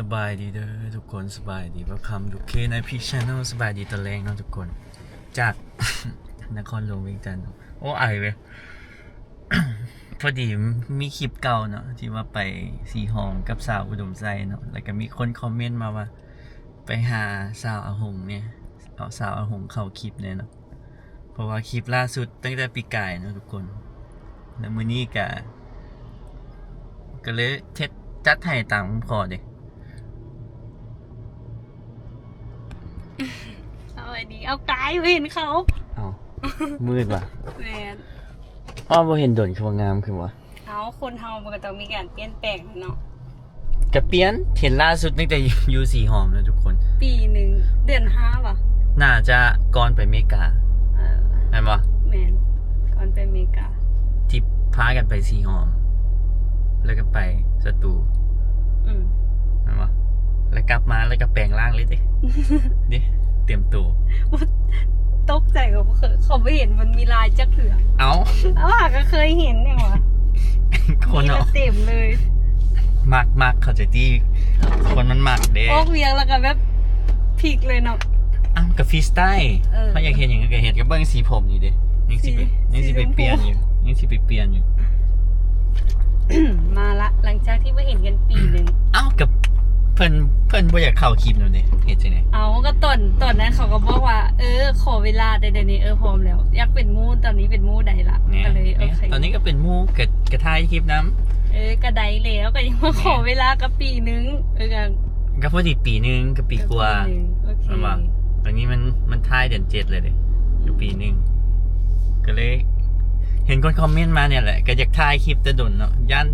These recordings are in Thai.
สบายดีเด้อทุกคนสบายดีว่าคำทุกเคนพีชแนลสบายดีตอนแรงเนาะทุกคน จากนครหลวงเวียงจันทร์โอ้ไอายเว้ยพอดีมีคลิปเก่าเนาะที่ว่าไปสีหองกับสาวอุดมใจเนาะแล้วก็มีคนคอมเมนต์มาว่า ไปหาสาวอาหงเนี่ยเอาสาวอาหงเข้าคลิปเนี่ยเนาะเพราะว่าคลิปล่าสุดตั้งแต่ปีกายเนาะทุกคน แล้วมื้อนี้ก็ก็เลยเทสจัดให้ตามผมขอเด็ก เอาไอ้ดี เอากายไปเห็นเขาเอามืดว่ะแมนอ้อบ่เห็นดนคือว่างามคือวะเอาคนเฮามันก็ต้องมีการเปลี่ยนแปลงเนาะกระเปียนเห็นล่าสุดตั้งแต่อยู่สีหอมแล้วทุกคน ปีหนึ่งเดือนห้าว่ะน่าจะก่อนไปอเมริกาเออแม่นบ่แมนก่อนไปอเมริกาที่พากันไปสีหอม แล้วก็ไปสตูอืมแม่นบ่แล้วกลับมาแล้วก็แปลงร่างเลยเด้เด้เตรียมตัว ตกใจกับเขาเขาไม่เห็นมันมีลายจักเถื่อเอ้าอ้าวก็เคยเห็นเนี่ยวะคนมีเนาะมาเต็มเลยมักมักเขาใจที่คนมันมักเด้โอกเวียงแล้วก็แบบพลิกเลยเนาะอ้าวกับฟรีสไตล์เออถ้าอยากเห็นอย่างนั้นก็เห็นกับเบิ้งสีผมนี่เด้ยังสิไปสียังสิไปสีชมพูเปลี่ยนอยู่ยังสิไปเปลี่ยนอยู่มาละหลังจากที่ไม่เห็นกันปีหนึ่งเอ้ากับเพิ่นเพิ่นบ่อยากเข้าคลิปแล้วนี่เฮ็ดจังได๋เอาก็ตอนตอนนั้นเขาก็บอกว่า เออ ขอเวลาแต่เดี๋ยวนี้เออพร้อมแล้ว อยากเป็นมูตอนนี้เป็นมูใดละเนี่ยก็เลยโอเนี่ยเคตอนนี้ก็เป็นหมู่กะกระทายคลิปน้ำเออกระไดแล้วก็ยังมาขอเวลากับปีนึงเออกันก็พอดีปีหนึงกับปีกว่านึงโอเคเอามาตอนนี้มันมันทายเดือนเจ็ดเลยเด้อยู่ปีหนึงก็เลย เห็นคนคอมเมนต์มาเนี่ยแหละก็อยากถ่ายคลิปแต่ดนเนาะย่าน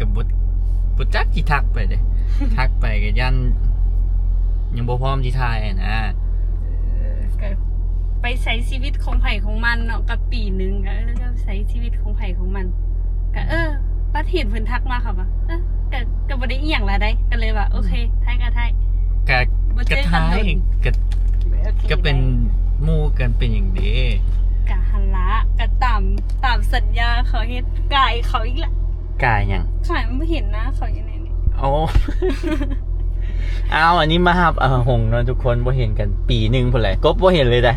กับบุต บุจักที่ทักไปเด้ทักไปก็ย่านยังบ่พร้อมที่ถ่ายอะนะเออก็ไปใช้ชีวิตของไผ่ของมันเนาะกับปีนึงก็เออก็ใช้ชีวิตของไผ่ของมันก็เออป้าเห็นเพิ่นทักมาค่ะว่าเออก็ก็บ่ได้อีหยังละได้ก็เลยว่าโอเคทายก็ทายก็บ่ก็เจอกันถ่ายโดนก็โอคก็เป็นหมู่กันเป็นอย่างดีกะหันละกะตามตามสัญญาเขาเฮ็ดกายเขาอีกละ กายหยังขายไม่เห็นหนะเขาอยู่ไหนนี่โอ้เอาอันนี้มาหับเออหงเนาะทุกคนบ่เห็นกันปีหนึ่งพุ่นแหละกบบ่เห็นเลยได้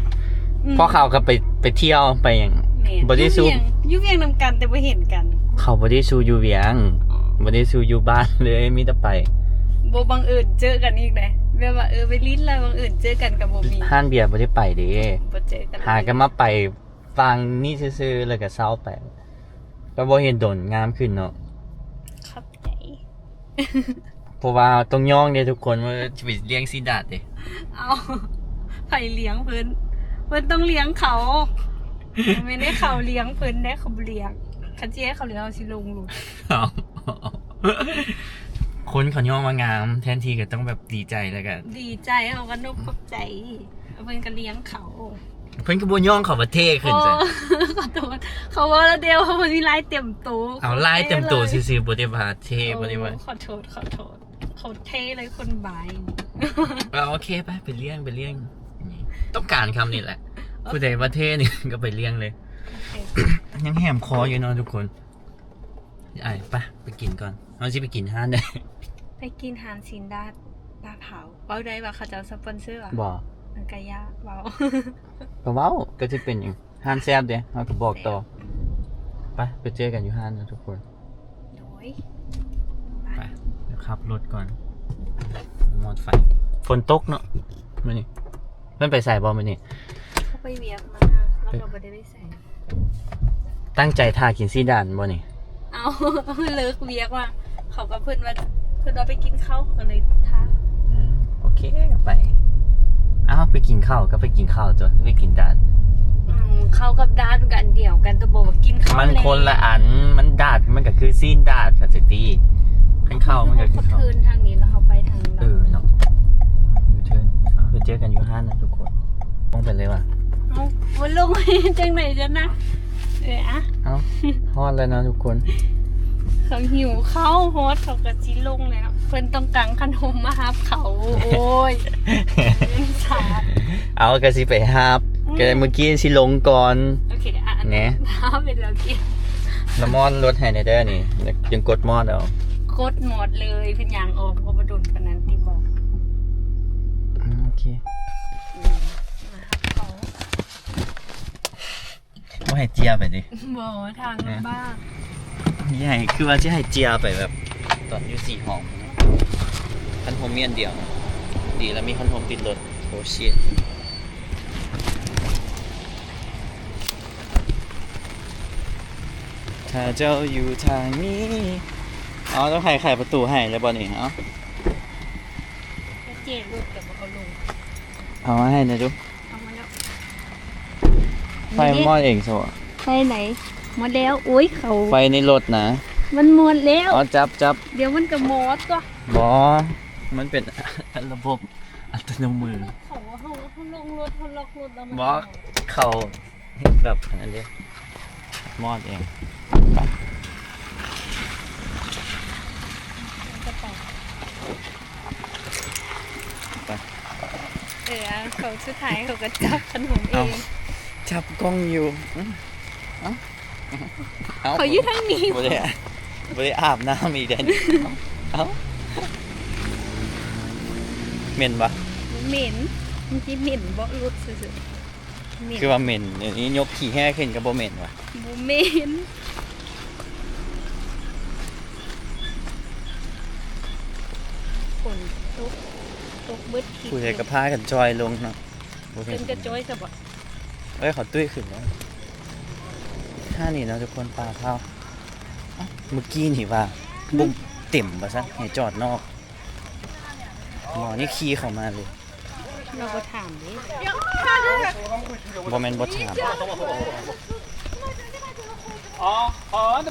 มเพราะเขาก็ไปไปเที่ยวไปอย่างแม่นบ่ได้สู้อยู่เวียงอยู่เวียงนำกันแต่ไม่เห็นกัน เขาบ่ได้สู้อยู่เวียงอ๋อบ่ได้สู้อยู่บ้านเลยมีแต่ไปโบบังเอิญเจอกันอีกเลยแบบว่าเออไปลิ้นอะไรบังเอิญเจอกันกับโบมีห้านเบียร์บ่ได้ไปเด้บ่เจอกันเลยหากันมาไปฟังนี่ซื่อๆแล้วก็เศร้าไป ก็บ่เห็นดนงามขึ้นเนาะครับใจเพราะว่าต้องย่องเด้ทุกคนว่าจะไปเลี้ยงซีดาดเด้เอาไผ่เลี้ยงเพิ่นเพิ่นต้องเลี้ยงเขาไม่ได้เขาเลี้ยงเพิ่นได้เขาบ่เลี้ยงคันเจ๊เขาเลี้ยงเอาสิลงลูกเอาคนเขาย่องมางาม แทนที่ก็ต้องแบบดีใจแล้วก็ดีใจเขาก็นกขอบใจเพิ่นก็เลี้ยงเขา เพิ่นก็บ่ย่องเขาว่าเท่ขึ้นโอ้จ้ะขอโทษเขาว่าแล้วเดียวเขามีลายเต็มตัวเอาไล่เต็มตัวท่ลยซื่อๆบ่ได้ว่าเท่บ่ได้ว่าโอ้ขอโทษขอโทษเขาเท่เลยคนบายเอาโอเคไปไปเลี้ยงไปเลี้ยงนี่ต้องการคำนี้แหละผู้ใดว่าเท่นี่ก็ไปเลี้ยงเลย ยังแหมคออยู่เนาะทุกคนไอ้ไปไปกินก่อนเราสิไปกินห้านได้ไปกินหานซินดาดปลาเผาเว้าได้ว่าเขาจะเอาสปอนเซอร์อะบ่ มันกะยะเว้าก็เว้าก็จะเป็นอย่างห้านแซ่บเด้เราก็บอกต่อไปไปเจอกันอยู่ห้านนะทุกคนโดยไปเดี๋ยวขับรถก่อนมอดไฟฝนตกเนาะมื้อนี้มันไปใส่บ่มื้อนี้เขาไปเวียกมาแล้วก็บ่ได้ไปใส่ตั้งใจทากินซีดานบ่นี่เอาเลิกเวียกว่าเขาก็เพิ่นว่าเพิ่นว่าไปกินข้าวเขาก็เลยท้าอืมโอเคก็ไป อ้าวไปกินข้าวก็ไปกินข้าวจ้ะไปกินดานอืมเข้ากับดาดกันเดี่ยวกันแตัวบอกว่ากินข้าวมันคนละอันมันดาดมันก็คือซีนดาดค่ะสิตีขันเข้ามันก็คือเขาเข้าคืนทางนี้แล้วเขาไปทางเออเนาะยูเทิร์นเอาไปเจอกันอยู่ห้านนะทุกคนต้องไปเลยว่ะ เอาวันลงจังไหนจะนะเอออะเอาฮอดแล้วนะทุกคน เขาหิวข้าวโฮสเขากระจิลงเลยนะ เพิ่นต้องกังขนมมาฮับเขา โอ้ยเล่นสาดเอากระสิไปฮาบอืมก็เมื่อกี้สิลงก่อน โอเคอะอันแหน่ท้าเป็นแล้วกินแล้วมอดรถให้ในเด้อนี่แล้วยังกดมอดเอากดหมดเลยเพิ่นยางออกเพราะว่าโดนปานนั้นที่บอกโอเคอืมนะครับเขาว่าให้เจียไปดิบ่ทางลำบากใหญ่คือว่าจะให้เจียไปแบบ ตอนอยู่สี่ห้อง คันโฮมเมียนเดียว ดีแล้วมีคันโฮมติดรถโอ้ชิตถ้าเจ้าอยู่ทางนี้อ๋อต้องไขไขประตูให้แล้วบอลนี่เอ้าเจ็ดรถแต่บ่เอาลงเอามาให้หนะดูเอามาแล้วไฟมอดเองโซ่ไฟไหนหมดแล้วโอ้ยเขาไฟในรถนะ มันหมดแล้ว อ๋อจับจับเดี๋ยวมันก็หมดตัวบอมันเป็น ระบบอัตโนมือเขาเขาเขาลงรถเขาล็อกรถแล้วมันบอเขาแบบอันนี้มอดเองจะไปไปเออเขาสุดท้ายเขาก็จับขนมเอเอางจับกล้องอยู่อื้อเอ้าเอ้าเขาอยู่ทางนี้บ่ ได้บ่ได้อาบน้ำอีกเดนเอ้าเหม็นปะเหม็นเมื่อกี้เหม็นบ่รุดซื่อๆเหม็นคือว่าเหม็นเดี๋ยวนี้ยกขี่แห้ขึ้นกับบ่เหม็นวะบ่เหม็นฝนตกตกเบิดขี้ผู้ใดก็พากันจอยลงเนาะบ่เห็เป็นนกระจ้อยซะบ่เอ้ยเขาตุ้ยขึ้นแล้วท่านี่เนาะทุกคนปลาเข้า เมื่อกี้นี่ว่าบุ้มเต็มปะซะให้จอดนอกหมอนี่ขี่เข้ามาเลยเราก็ถามดิบอแมนบอถาม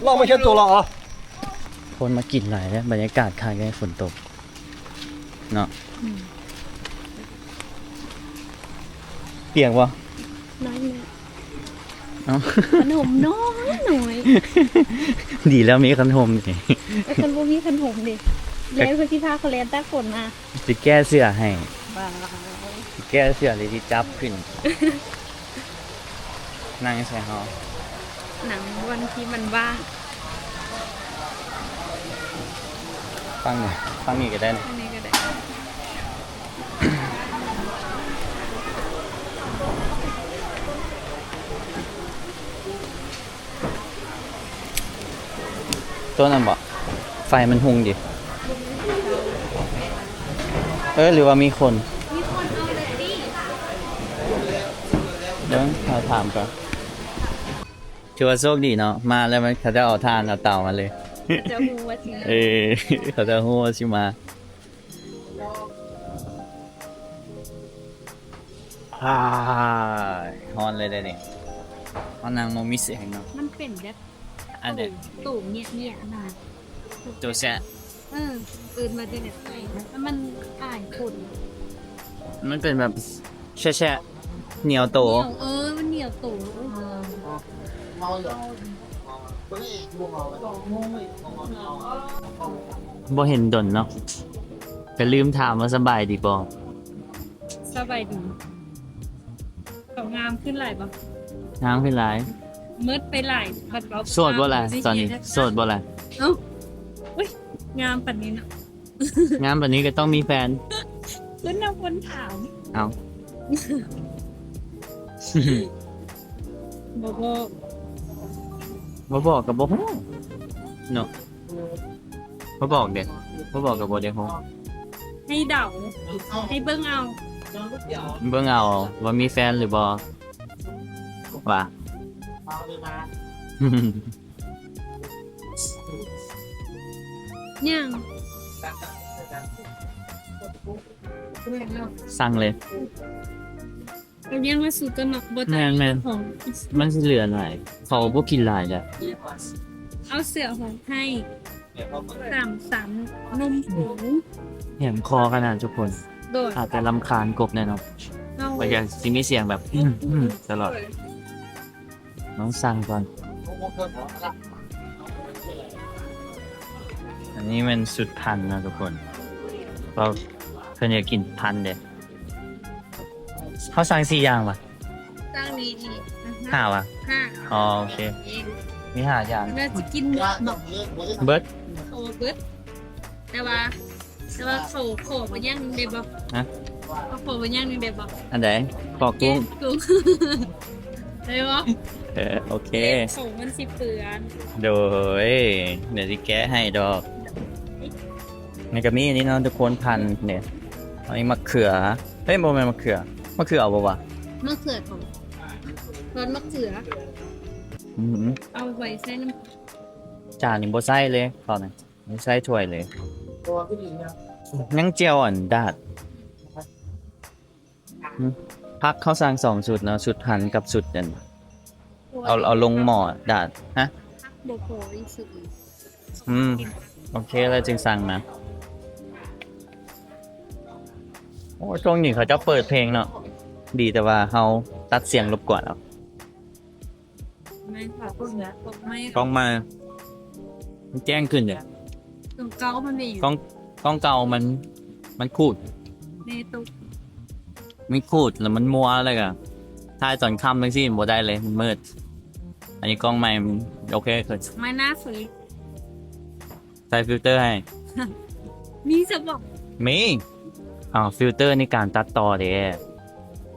ลอไม่เช็ดตัวเราอะคนมากินหลายแล้วบรรยากาศคลายกับฝนตกเนาะเปียกวะน้อย เอ้าขนมน้อยหน่อยดีแล้วมีขนมนี่แล้วคันบ่มีขนมดิแล้วเพิ่นสิพาเขาแล่นตากฝนมาสิแก้เสื้อให้บ้าสิแก้เสื้อเลยที่จับขึ้นนั่งใส่เฮาหนังวันที่มันว่างฟังหน่อยฟังนี่ก็ได้นะ อันนี้ก็ได้ ตัวนั้นบ่ไฟมันหุงดิ เออหรือว่ามีคนมีคนเอาเลยดิเดี๋ยวเราถามก่อนถือว่าโชคดีเนาะมาแล้วมันเขาจะเอาทานเอาเต่ามาเลยจะฮู้ว่าสิเออเขาจะหัวาชิมาฮ่าฮอนเลยเลยนี่ฮอนนางโมมิเสียงเนาะมันเป็นแบบ อันเด็ดตู่เงียบๆนะตัวแซะเออตื่นมาจะแบบไหนแล้วมันอายคนมันเป็นแบบแช่แช่ๆเหนียวโตเหนียวเออ มันเหนียวตู่บ่เห็นดนเนาะก็ลืมถามว่าสบายดีบ่สบายดีเขางามขึ้นหลายบ่ทางเป็นไร มืดไปหลายบัดเบาโสดบ่ล่ะตอนนี้โสดบ่ล่ะเอ้าอุ้ยงามปันนี้เนาะงานแบบนี้ก็ต้องมีแฟนขึ้นนะคนถามเอาบอกว่าบ่บอกกับบ่ฮู้เนาะบ่บอกเด็กบ่บอกกับบ่เด็กฮู้ให้เดาให้เบิ่งเอา เบิ่งเอาว่ามีแฟนหรือบ่ว่า ยังสั่งเลย เรายังมาสู่ตัวหนอกบ่แม่นแม่น ของ มันสิเหลือหลายเขาบ่กินหลายแหละเอาเสือของให้สามสันนุ่มหูแหมคอขนาดทุกคน โดดอาจจะรำคาญกบแน่นอนเอาบางอย่างสิมีเสียงแบบ อื้ออื้อตลอด น้องสั่งก่อน อันนี้มันสุดพันธุ์นะทุกคนเราเพื่อนอยากกินพันธุ์เด็ดเขาสั่งสี่อย่างปะตั้งนี้อีกห้าวะห้าอ๋อโอเค มีห้าอย่าง เราจะกินหมดบอกเบิร์ดโอ้เบิดแต่ว่าแต่ว่าเขาขอมาย่างเด็บบ่ฮะ เขาขอมาย่างเด็บบ่อันไหนปอกกุ้ง กุ้ง ได้บ่เออโอเคส่งมันสิเปือนโดยเดี๋ยวจะแก้ให้ดอกนี่ก็มีอันนี้เนาะทุกคนพันเนี่ยอันนี้มะเขือเฮ้ยโมเมนมะเขือมะเขือเอาปะวะมะเขือของรสมะเขือ อืมเอาไว้ใส่น้จานนี่บ่ใส่เลยตอนนั้นไม่ใส่ถ้วยเลยยังเจียวอันดาดอืม พักเขาสั่งสองชุดเนาะชุดหันกับชุดอันำเอาเอาลงหม้อดาดฮะบ่พออีกสุดอืม โอเคแล้วจึงสั่งนะ โอ้ช่วงนี้เขาจะเปิดเพลงเนาะดีแต่ว่าเขาตัดเสียงรบกวนเอาไม่ค่ะพวกเนี้ยพวกไม่กล้องมามันแจ้งขึ้นเลยตรงเก้ามันมีอยู่กล้องกล้องเก่ามันมันขูดในตุ๊ก มันขูดแล้วมันมัวอะไรกันถ่ายตอนค่ำทั้งสิ้นบ่ได้เลยมันมืด อันนี้กล้องใหม่มันโอเคคือไม่น่าฝืนใส่ฟิลเตอร์ให้ มีสบอก มีอ๋อฟิลเตอร์ในการตัดต่อเด้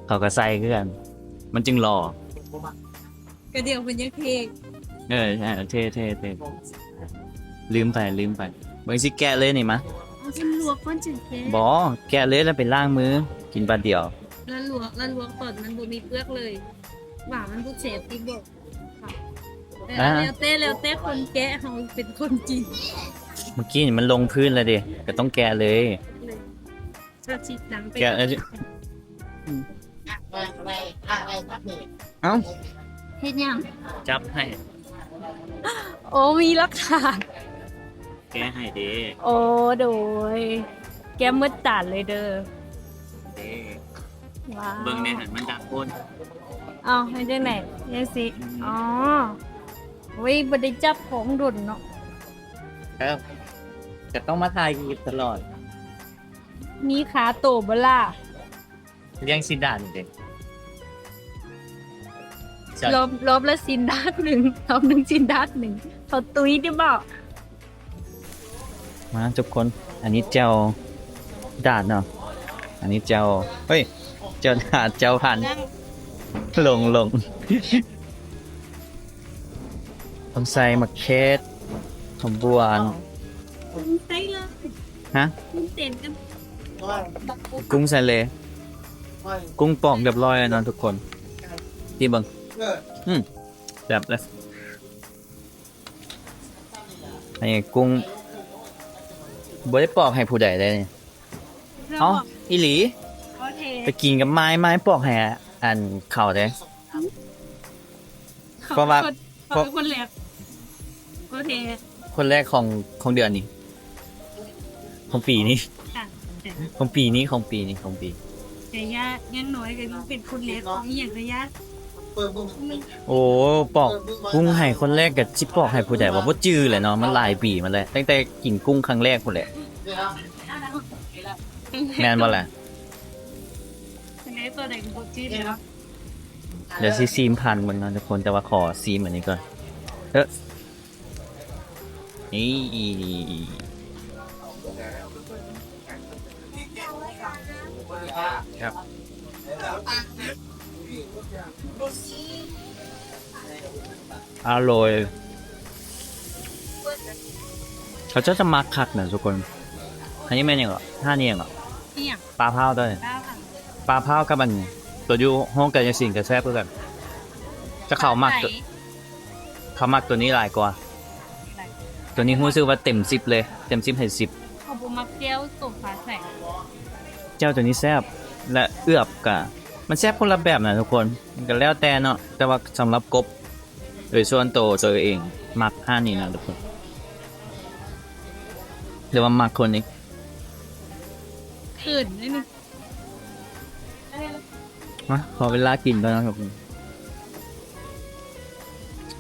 เขาก็ใส่คือกัน มันจึงหล่อกระเดียวเป็นยังเพกเออใช่เท่เท่เท่ลืมไปลืมไปเบิ่งสิแกะเลยนี่มะเอาฉันลวกก้อนจึงแค่บอแกะเลยแล้วไปล้างมือ กินบัดเดียว แล้วลวกแล้วลวกก่อนมันบ่มีเปลือกเลยหว่ามันบ่เสพที่บอกค่ะเอออ่าแล้วเต้แล้วเต้คนแกะเขาเป็นคนกินเมื่อกี้นี่มันลงพื้นแล้วดิก็ต้องแกะเลย เลยจะชิดหนังไปแกะแล้วสิ เอ้าเฮ็ดยัง จับให้โอ้มีหลักฐานแกะให้เด้โอ้โดย แกมืดตัดเลยเด้อ เด้ ว้าวเบิ่งในหันมันดักคนเอาให้ได้ไหนยังสิอ๋อเว้ยบ่ได้จับของดุนเนาะครับจะต้องมาถ่ายคลิปตลอด มีขาโตบ่ล่ะเลี้ยงสิดานเด็กลบลบละสินดาดหนึ่งลบหนึ่งสินดาดหนึ่งเขาตุ้ยได้บอกมาทุกคน อันนี้เจ้าดาดเนาะ อันนี้เจ้า เฮ้ยเจ้าดาดเจ้าพันธุ์ลงลงต้องใส่มะเขือขมบวนใส่เลยฮะคุณเต้นกันกุ้งใส่เลย กุ้งปอกเรียบร้อยแล้วเนอนทุกคนที่เบังอืมแบบเลยอันนี้กุ้งบ่ได้ปอกให้ผู้ใดได้นี่เอ้าอีหลี โอเคไปกินกับไม้ไม้ปอกให้อันเข่าเด้เพราะว่า เขาเป็นคนแรกโอเคคนแรกของของเดือนนี้ ของปีนี้ ค่ะของปีนี้ของปีนี้ของปี แต่ย่ายังน้อยก็ยังเป็นคนแรกของอีหยังก็ย่าโอ้ปอกกุ้งไห่คนแรกกับชิปปอกไห่ผู้ใหญ่ว่าบ่จื้อเลยเนาะมันหลายปีมาแล้วตั้งแต่กินกุ้งครั้งแรกพุ่นแหละ แม่นบ่ล่ะเป็ นไอ้ตัวไหนก็บ่จืดเลยเนาะเดี๋ยวสิซีมพันมันเนาะทุกคนแต่ว่าขอซีมอันนี้ก่อนเออนี่ครับอร่อยเขาจะจะมักคักนะทุกคนอันนี้แม่นยังเหรอท่านี้ยังเหรออีหยังปลาเผาตัวนี้บ้าค่ะ ปลาเผากับมัน ตัวอยู่ห้องกันยาสิงกับแซ่บเพื่อกันจะเขามักตัวเขามักตัวนี้หลายกว่า ตัวนี้รู้สึกว่าเต็มสิบเลย เต็มสิบให้สิบเขาบ่มักแก้วส่งฟ้าใสเจ้าตัวนี้แซ่บและเอือบกะมันแซ่บคนละแบบนะทุกคนมันก็แล้วแต่เนาะแต่ว่าสำหรับกบโดยส่วนตัวตัวเองมักห้านี่นะทุกคนหรือว่ามักคนนี้ตื่นนิดนึง มาขอเวลากินก่อนนะครับผม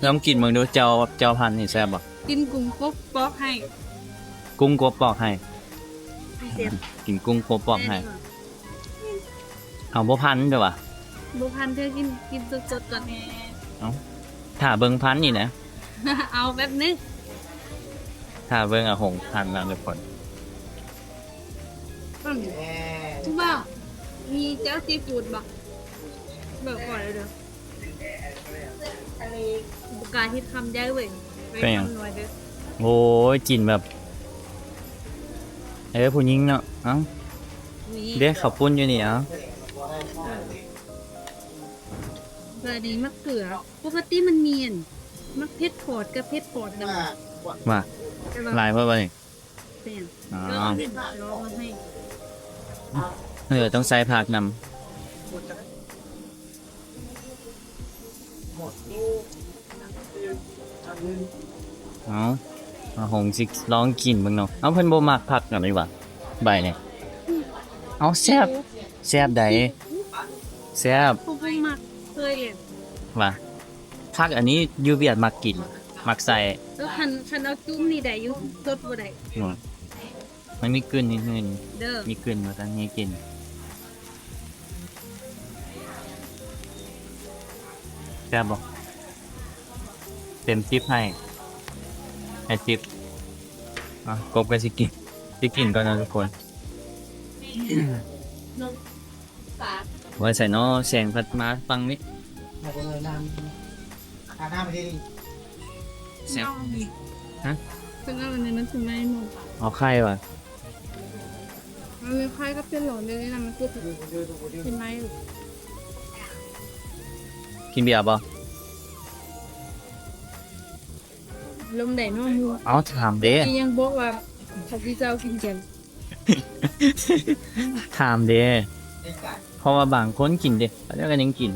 ลองกินมึงดูเจ้าเจ้าพันธุ์นี่แซ่บบ่กินกุ้งปุ๊บป๊อกให้กุ้งกบปอกให้ เสียบกินกุ้งกบปอกให้ เอาบ่พันเด้อวะบุพันเธอกินกินสดๆก่อนแน่ถ้าเบิ่งพันนี่นะเอาแบบนึงถ้าเบิ่งอะหงพันนะทุกคนอนทุกบ้ามีเจ้าซีฟู้ดบ่ เบิกก่อนเลยเด้อบุกการที่ทำได้เว้ยไปทำหน่อยเด้อโอ้ยกลิ่นแบบ เอ้ยผู้หญิงเนาะเอ้าวีเด็กขับปุ้นอยู่นี่เอ้าเบอร์นี้มะเขือปกติมันมีอันมักเพชรโผดกับเพชรโผดดำมาแต่ว่าลายเพื่อไปเป็นอ๋อก็เอาเพชรร้องมาให้เออต้องใส่ผักนำ เอาเอาหงสิลองกินเบิ่งเนาะเอาเพิ่นบ่มักผักกันดีกว่าใบเนี่ยเอาแซ่บแซ่บใดแซ่บพวกพวกมักเคยเลยว่าผักอันนี้อยู่เวียดมักกิน มักใส่แล้วคันคันเอาจุ้มนี่ได้อยู่สดบ่ได้หนูมันมีกลิ่นนิดนึงเด้อมีกลิ่นมาตั้งนี้กิน ซ่บบอกเต็มทิปให้ให้ทิปอะกบกันสิกินสิกินก่อนนะทุกคนไว้ใส่เนอแสงพัดมาฟังนี้มาเป็นเลยน้ำอาหน้าไปที่แซ่บฮะซึ่งอันนี้มันถึงไม่หมดเอาไข่ว่ะมันมีไข่ก็เป็นหลอดเลยนะมันคือเป็นไม้ กินเบียร์บ่ลมได้น้องมูเอาถามเด้ที่ยังบอกว่าถ้าพี่เจ้ากินแกงถามเด้เพราะว่าบางคนกินเด้แล้วก็ยังกิน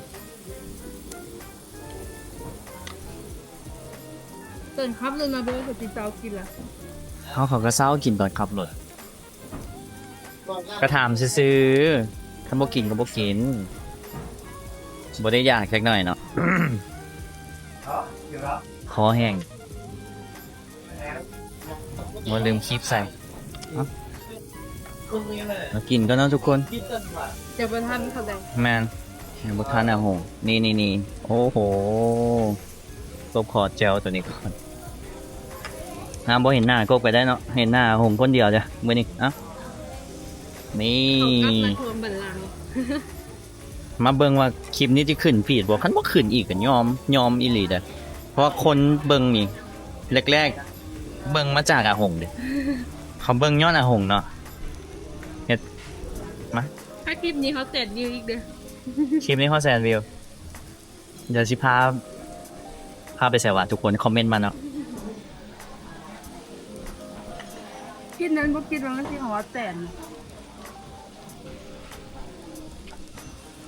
เตินครับเลยมาบอกว่าพี่เจ้ากินละเขาเขาก็เศร้ากินตอนขับรถก็ถามซื้อๆถ้าบ่กินก็บ่กิน บ่ได้อยากแค่หน่อยเนาะ คอแห้งบ่ลืมคลิปใส่มากินก็เนาะทุกคนจะประทันเขาได้แมนเห็นบุทานอาหงนี่นี่นี่โอ้โหกบขอเจลตัวนี้ก่อนน้ำบ่เห็นหน้ากบไปได้เนาะ เห็นหน้าหงคนเดียวจ้ะมือนี่เอ้านี่เขากลับมาทวมบัลลังก์ มาเบิ่งว่าคลิปนี้ที่ขึ้นฟีดบ่คันบ่ขึ้นอีกก็ยอมยอมอีหลีเด้อเพราะว่าคนเบิ่งนี่แรกๆ เบิ่งมาจากอาหงเด้เขาเบิ่งย้อนอาหงเนาะถ้าคลิปนี้เขาแตดวิวอีกเด้อคลิปนี้เขาแซนวิวเดี๋ยวสิพาพาไปใส่ว่าทุกคนคอมเมนต์มาเนาะคลิปนั้นบ่คิดว่ามันสิของว่าแตน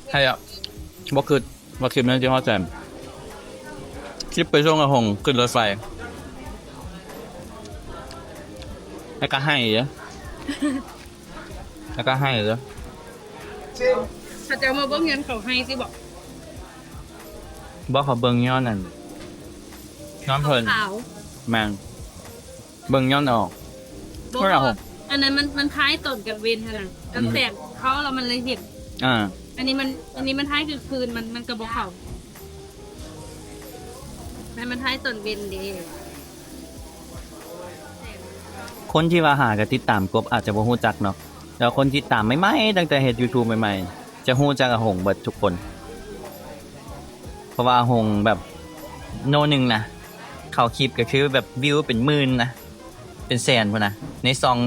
ใช่อะบ่คือบ่คลิปนั้นที่เขาแซนคลิปไปช่วงอาหงขึ้นรถไฟ แล้วก็ให้เยอะแล้วก็ให้เยอะถ้าจะเอามาเบิ่งเงินเขาให้สิบอกบอกเขาเบิ่งย้อนนั่นย้อนเพลินขาวแมนเบิ่งย้อนออกบอกไม่เอาว่าอันนั้นมันมันท้ายต้นกับเวนเท่านั้นกับแตกเขาแล้วมันเลยเห็นอ่า อันนี้มันอันนี้มันท้ายคือคืนมันมันกระบอกเขาแต่มันท้ายต้นเวนเดีคนที่ว่าหากับติดตามกบอาจจะบ่ฮู้จักเนาะแล้วคนที่ตามใหม่ๆตั้งแต่เฮ็ด YouTube ใหม่ๆ จะฮู้จักอาหงเบิดทุกคน เพราะว่าอาหงแบบโนหนึ่งนะเข้าคลิปก็คือแบบวิวเป็นหมื่นนะ เป็นแสนพุ่นนะ ในซอง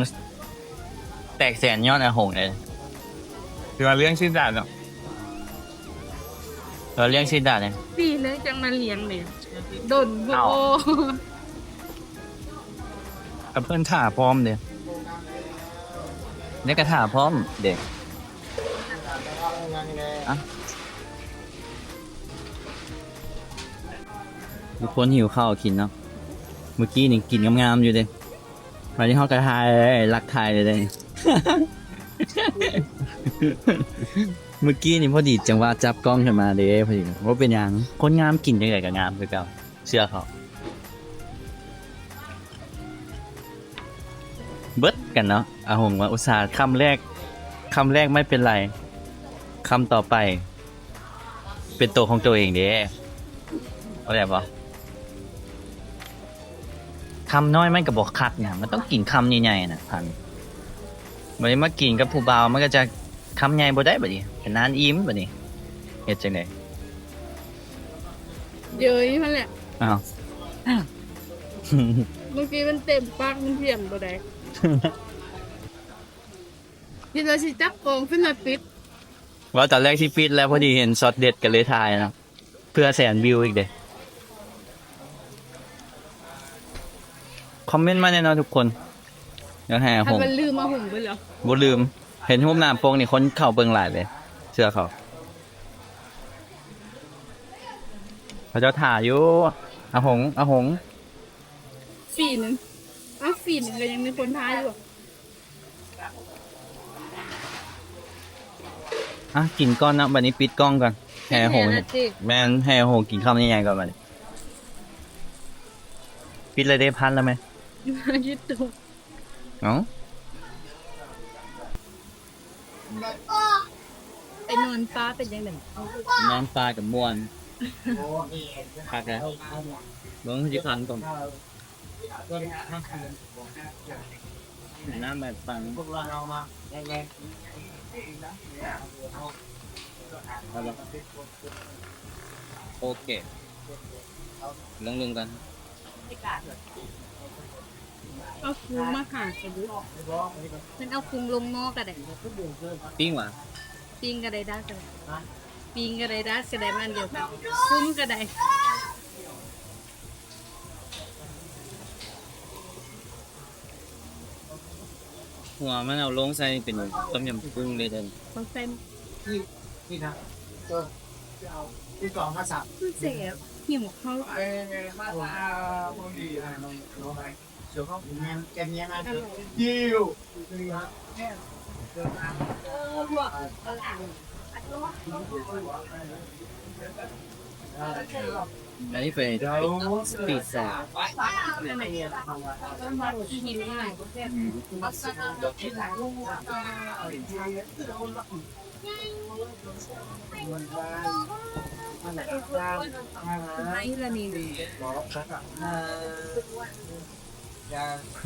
แตกแสนยอดอาหงเลย คือว่าเรื่องชื่อดาเนาะ เราเรื่องชื่อดาเนี่ยปีเลยจังมาเลี้ยงเนี่ยดนโบเอ้ากับเพื่อนถ่าพร้อมเด้เนี่ยก็ถ่าพร้อมเด็กทุกคนหิวข้าวกินเนาะเมื่อกี้นี่กินงามๆอยู่เลยวันนี้เขากระทายเลยรักทายเลยเลย เมื่อกี้นี่พอดีจังหวะจับกล้องขึ้นมาเลยพอดีว่าเป็นหยังคนงามกินยังไงก็งามคือเก่าเชื่อเขาเบิดกันเนาะอาหงว่าอุตส่าห์คำแรกคำแรกไม่เป็นไรคำต่อไป เป็นตัวของตัวเองเด้เข้าใจปะคำน้อยมันก็บอกคักเนี่ยมันต้องกินคำใหญ่ๆนะพันวันนี้มากินกับผู้บ่าวมันก็จะคำใหญ่บ่ได้บัดนี้ เป็นนานอิ่มบัดนี้เฮ็ดจังได๋เย้ยมันแหละอ้าว เมื่อกี้มันเต็มปากมันเพียงบ่ได้ยินดีสิจับกองขึ้นมาปิดว่าตอนแรกที่ปิดแล้วพอดีเห็นช็อตเด็ดกันเลยถ่ายนะเพื่อแสนวิวอีกเด้คอมเมนต์มาแน่นอนทุกคนเดี๋ยวให้ผถ้ามมันลืมมาหุ่มไปแล้วบ่ลืม เห็นรูปหน้าโปกนี่คนเข้าเบิ่งหลายเลย เชื่อเขาเขาเจะถ่ายอยู่อาหงอาหงฟีหนึงอ้าวฟีหนึงก็ยังมีคนท้ายอยู่ อะกินก้อนนะบัดนี้ปิดกล้องก่อนแห่หงแน่นะจิแม่นแห่หงกินข้าวใหญ่ๆก่อนบัดนี้ปิดเลยได้พันแล้วไหมคิดดูเอ้าไอ้ นอนฟ้าเป็นยังไงนอนปลากับมวนโอ้นี่คักแล้วเบิ่งสิคันก่อนต้นทั้งคืนน้ำแบบฟังพวกเราเอามาแรงโอเคลงลงกันเอาคุงมาหากันดูมันเอาคุงลงหม้อกันได้ปิ้งว่ะ ปิงก็ได้ได้กันปิงก็ได้ได้ก็ได้มันเดียวกันซุ้มก็ได้หัวมันเอาลงใส่เป็นต้มยำกุ้งเลยเดินต้องใส่ที่ที่นะตัวเอาที่กล่องมาสับมันเสียหิวเขาไอ้มาลาพอดีอะไรน้องน้องอะไรเดี๋ยวเขาเงี้ยแกเงี้ยมาเถอะยิว อันนี้เป็นปีดแซ่บหิวหน่อยไม่ละนี่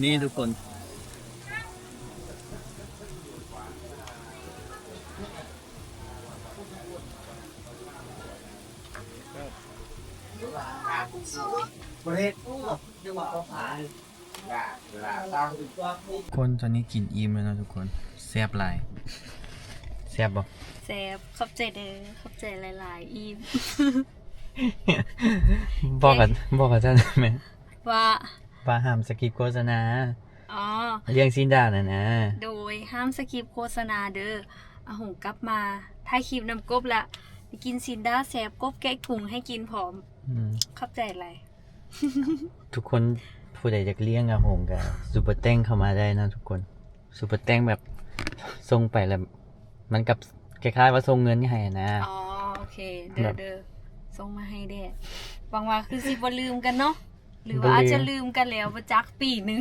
นี่ทุกคน ประเทศจังหวัดเขาขายตามคนตอนนี้กินอิ่มแล้วนะทุกคนแซ่บหลายแซ่บบ่แซบขอบใจเด้อขอบใจหลาย ๆ อีมบอกกับบอกกับเจ้าได้ไหมว่าว่าห้ามสกิปโฆษณาอ๋อเรื่องซินดาน่ะนะ โดยห้ามสกิปโฆษณาเด้ออาหงกลับมาถ่ายคลิปนำกบละไปกินซินด้าแซบกบแกะถุงให้กินผอมอืมขอบใจอะไร ทุกคนผู้ใดอยากเลี้ยงอะผมกับซูเปอร์แตงเข้ามาได้นะทุกคนซูเปอร์แตงแบบส่งไปแล้ว มันกับคล้ายๆว่าส่งเงินให้นะอ๋อโอเคเด้ครัอบเด้อส่งมาให้แด้หวังว่าคือสิบ่ลืมกันเนาะหรือว่าบ่ลืมอาจจะลืมกันแล้วประจักปีหนึ่ง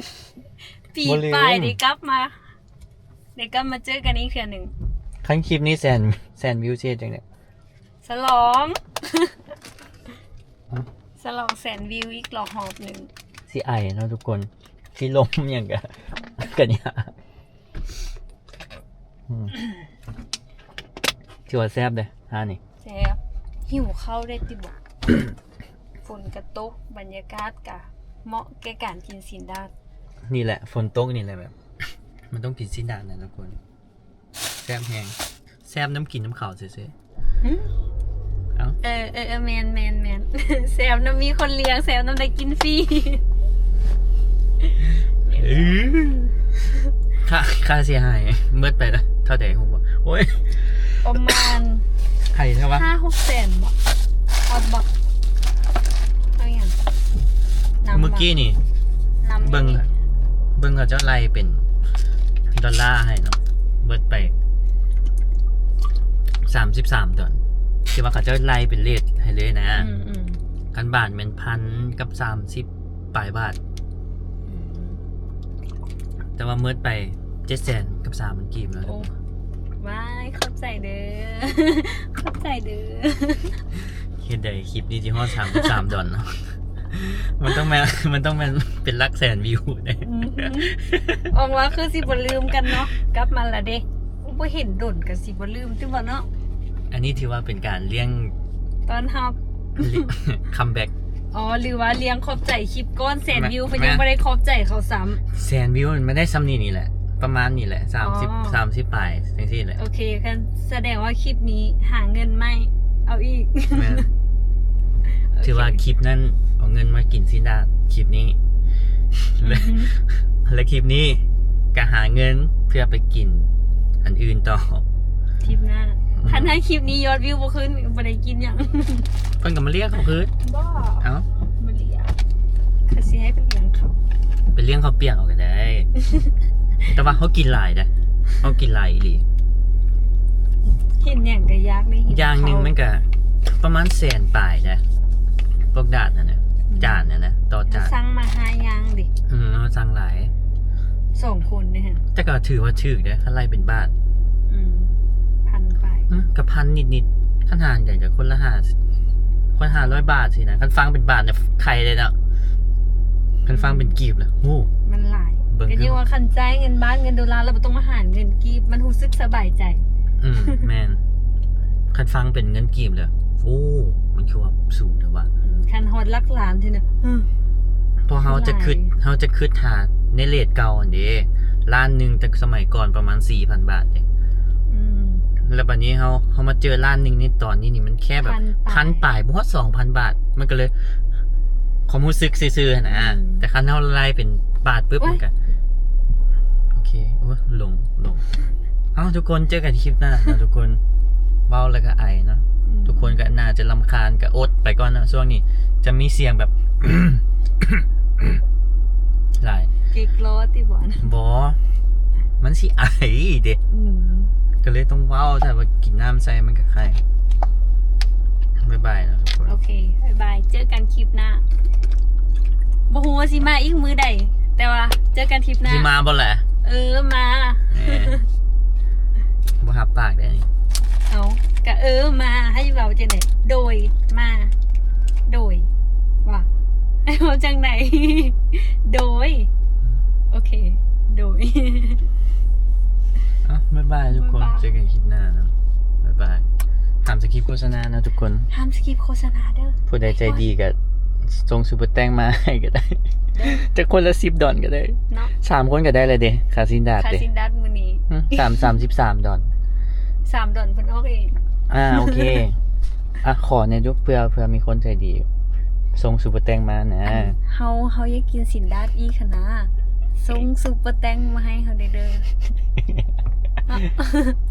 ปีบ่ลืมปลายได้กลับมาได้กลับมาเจอกันอีกเทื่อหนึ่งครั้งคลิปนี้แซนแซนวิวเชียจังเนี่ยฉลอง อะฉลองแสนวิวอีกรอบหอบหนึ่งสิไอเนาะทุกคนสิลมอย่างกะกันเนี่ยอืมถือว่าแซ่บเลยฮะนี่แซ่บหิวเข้าวได้ติบอกฝนกระตกบรรยากาศกะ เหมาะแก่การกินสินดาดนี่แหละ ฝนตกนี่แหละแบบ มันต้องกินสินดานะทุกคนแซ่บแหงแซ่บน้ำกินน้ำขาวเฉยๆ เอ้าเออเออเออแมนแมนแมนแซมน้ำมีคนเลี้ยงแซมน้ำได้กินฟรีค่าค่าเสียหายเมื่อไปแล้วเท่าไหร่ผมบอกโอ้ยประมาณไข่ใช่ปะห้าหกแสนบอกเอาบอกเอาอย่างน้ำเมื่อกี้นี่ น้ำเบิ้งเบิ้งเขาเจ้าไล่เป็นดอลลาร์ให้เนาะเบิดไปสามสิบสามดอล ที่ว่าเขาเจ้าไล่เป็นเลทให้เลยนะอืมอืมกันบาทเป็นพันกับสามสิบปลายบาท แต่ว่าเมื่อไปเจ็ดแสนกับสามมันกีบแล้วโอ้ไม่เข้าใจเด้อ เข้าใจเด้อ เห็นได้คลิปนี้ที่ฮอดสามสามดอลเนาะมันต้องแมนมันต้องแมนเป็นลักแสนวิวเลยอือหือออกว่าคือสิบ่ลืมกันเนาะกลับมาละเด้บ่เห็นดนกันสิบ่ลืมติว่าเนาะ อันนี้ถือว่าเป็นการเลี้ยงตอนฮับคัมแบ็กอ๋อหรือว่าเลี้ยงขอบใจคลิปก้อนแสนวิวแม่เพิ่นยังบ่ได้ขอบใจเขาซ้ำแสนวิวมันไม่ได้ซ้ำนี่นี่แหละ ประมาณนี่แหละสามสิบอ๋อสามสิบปลายจังซี่แหละโอเคกันแสดงว่าคลิปนี้หาเงินไม่เอาอีกแม่นถือว่าคลิปนั้นเอาเงินมากินซินดาคลิปนี้อืและอหือและคลิปนี้ก็หาเงินเพื่อไปกิน อันอื่นต่อ คลิปหน้า คันถ้าคลิปนี้ยอดวิวบ่ขึ้นบ่ได้กินหยังเพิ่นก็มาเรียกเขาคือบ้าเอ้าบ่เลี้ยงคือสิให้ไปเลี้ยงเขาไปเลี้ยงเขาวเปียกเอาก็ได้ แต่ว่าเขากินหลายนะเขากินหลายอีหลีเห็นหยังก็ยากได้เห็นอย่างหนึ่งมันก็ประมาณแสนปลายนะพวกดาดนะนะจานนะนะต่อเขาจานสั่งมาหาอย่างดิอืมเขาสั่งหลายสองคนเนี่ยฮะแต่ก็ถือว่าถือเด้อถ้าไล่เป็นบาทอืมพันไปอืม กับพันนิดนิดๆขั้นหานอย่างกับคนละห้าคนห้าร้อยบาทสินะคันฟังเป็นบาทเนี่ยใครเลยเนาะคันฟังเป็นกีบเลยโอ้มันหลายเบิ่งก็ยิ่งว่าคันใจายเงินบ้านเงินดอลลาร์เราบ่ต้องมาหารเงินกีบ มันรู้สึกสบายใจ อืมแมนคันฟังเป็นเงินกีบเลยโอ้มันคือว่าสูงแต่ว่าอืมคันฮอดลักหลานทีเนี่ยฮึพอเขาจะคืดหลายเขาจะคืดหาในเลทเก่าอันเด้ล้านหนึ่งแต่สมัยก่อนประมาณสี่พันบาทเด้อืม แล้วบัดนี้เขาเขามาเจอล้านหนึ่งในตอนนี้นี่มันแค่แบบพันปลายพันป่ายบ่ฮอดสองพันบาท มันก็เลยความรู้สึกซื่อๆนะอืมแต่คันเขาไล่เป็นบาทปุ๊บโอ๊ยมันก็โอเคโอ้ยหลงหลงเอ้าทุกคนเจอกันคลิปหน้านะทุกคนเว้าแล้วก็ไอเนาะอืมทุกคนก็น่าจะลำคาญกับอดไปก่อนนะช่วงนี้ จะมีเสียงแบบหลายเก๊กล้อติบ่อนบอมันสิไอเด็อืม ก็เลยต้องเว้าถ้าว่ากินน้ำใส่มันกับใครบ๊ายบายนะทุกคนโอเคบายบายเจอกันคลิปหน้าบ่ฮู้ว่าสิมาอีกมื้อใดแต่ว่าเจอกันคลิปหน้าที่มาบ่แหละเออมาแหมบ่หับปากได้นี่เอากะเออมาให้เบาจังไหนโดยมาโดยว่าให้เบาจังไหนโดย โอเค โดยเอ้าบ๊ายบายทุกคนบ๊ายบายเจอกันคลิปหน้าเนาะบ๊ายบายทำสคริปต์โฆษณานะทุกคนห้ามสกิปโฆษณาเด้อผู้ใดใจดีก็ส่งซูเปอร์แตงมาให้ก็ได้ จะคนละสิบดอนก็ได้เนาะสามคนก็ได้เลยเด้คาซินดาดคาเด้ซินดัตมื้อนี้หึสามสามสิบสามดอน สามดอนเพิ่นออกเองอ่าโอเค อะขอในยุกเพื่อเพื่อมีคนใจดีส่งซูเปอร์แตงมานะอันเฮาเฮาอยากกินสินดัตอีกค่ะนะส่งซุปเปอร์แตงมาให้เฮาได้เด้อ เนาะ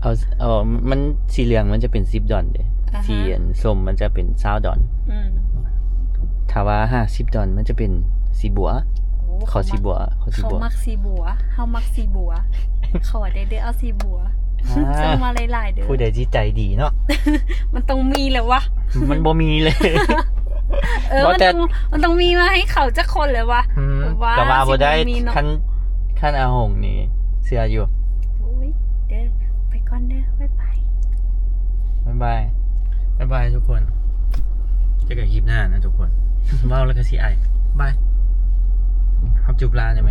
เอาเอามันสีเหลืองมันจะเป็นสิบดอนเด้อ่าฮะสีอันส้มมันจะเป็นซาวดอนอืมถ้าว่าห้าสิบดอนมันจะเป็นสีบัวโอ้ขอสีบัวขอสีเขาบัวมักสีบัวเฮามักสีบัวขอได้เด้อเอาสีบัวอ่าส่งมาหลายๆเด้อผู้ใดที่ใจดีเนาะมันต้องมีแหล้ววะมันบ่มีเลยเออว่ามันแต่ต้องมันต้องมีมาให้เขาจักคนเลยวะอืมว่าก็ว่าบ่ได้สิบ่มีเนาะขั้นขั้นอาหงนี่เสียอยู่โอ้ยเด้อ ไปก่อนเด้อ บ๊ายบาย บ๊ายบาย บ๊ายบายทุกคน เจอกันคลิปหน้านะทุกคนเว้าแล้วก็สีไอบายครับจุบลาใช่ไหม